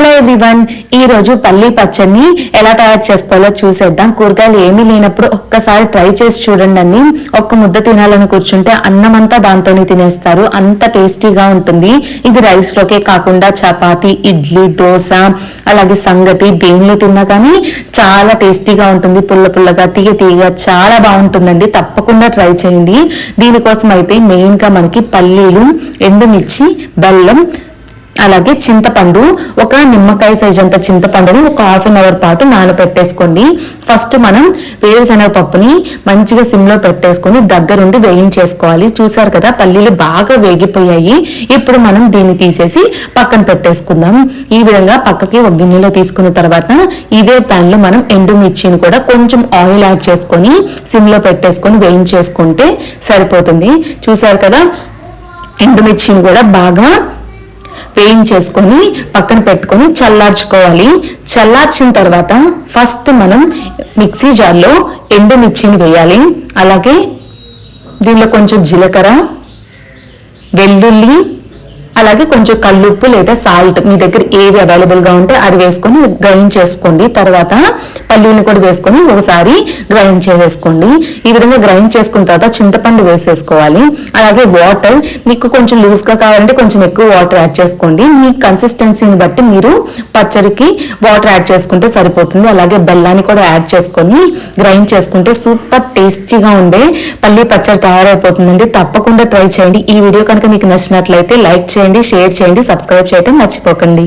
Hello everyone ఈ రోజు పల్లి పచ్చడిని ఎలా తయారు చేసుకోవాలో చూసేద్దాం. కూరగాయలు ఏమీ లేనప్పుడు ఒక్కసారి ట్రై చేసి చూడండి అండి ఒక్క ముద్ద తినాలని కూర్చుంటే అన్నం అంతా దాంతోనే తినేస్తారు. అంత టేస్టీగా ఉంటుంది. ఇది రైస్లోకే కాకుండా చపాతి ఇడ్లీ దోశ అలాగే సంగటి దేనిలో తిన్నా కానీ చాలా టేస్టీగా ఉంటుంది. పుల్ల పుల్లగా తీగ తీగ చాలా బాగుంటుందండి. తప్పకుండా ట్రై చేయండి. దీనికోసం అయితే మెయిన్గా మనకి పల్లీలు ఎండుమిర్చి బెల్లం అలాగే చింతపండు ఒక నిమ్మకాయ సైజ్ అంత చింతపండుని ఒక హాఫ్ అన్ అవర్ పాటు నానబెట్టేసుకోండి. ఫస్ట్ మనం వేరుశనగ పప్పుని మంచిగా సిమ్లో పెట్టేసుకొని దగ్గరుండి వేయించేసుకోవాలి. చూసారు కదా పల్లీలు బాగా వేగిపోయాయి. ఇప్పుడు మనం దీన్ని తీసేసి పక్కన పెట్టేసుకుందాం. ఈ విధంగా పక్కకి ఒక గిన్నెలో తీసుకున్న తర్వాత ఇదే ప్యాన్లో మనం ఎండుమిర్చిని కూడా కొంచెం ఆయిల్ యాడ్ చేసుకొని సిమ్లో పెట్టేసుకొని వేయించేసుకుంటే సరిపోతుంది. చూసారు కదా ఎండుమిర్చిని కూడా బాగా వేయించేసుకొని పక్కన పెట్టుకొని చల్లార్చుకోవాలి. చల్లార్చిన తర్వాత ఫస్ట్ మనం మిక్సీ జార్లో ఎండుమిర్చిని వేయాలి. అలాగే దీనిలో కొంచెం జీలకర్ర వెల్లుల్లి అలాగే కొంచెం కల్లుప్పు లేదా సాల్ట్ మీ దగ్గర ఏది అవైలబుల్గా ఉంటే అది వేసుకొని గ్రైండ్ చేసుకోండి. తర్వాత పల్లీని కూడా వేసుకొని ఒకసారి గ్రైండ్ చేసేసుకోండి. ఈ విధంగా గ్రైండ్ చేసుకున్న తర్వాత చింతపండు వేసేసుకోవాలి. అలాగే వాటర్ మీకు కొంచెం లూజ్గా కావాలంటే కొంచెం ఎక్కువ వాటర్ యాడ్ చేసుకోండి. మీ కన్సిస్టెన్సీని బట్టి మీరు పచ్చడికి వాటర్ యాడ్ చేసుకుంటే సరిపోతుంది. అలాగే బెల్లాన్ని కూడా యాడ్ చేసుకొని గ్రైండ్ చేసుకుంటే సూపర్ టేస్టీగా ఉండే పల్లీ పచ్చడి తయారైపోతుందండి. తప్పకుండా ట్రై చేయండి. ఈ వీడియో కనుక మీకు నచ్చినట్లయితే లైక్ చేయండి. షేర్ చేయండి సబ్స్క్రైబ్ చేయడం మర్చిపోకండి.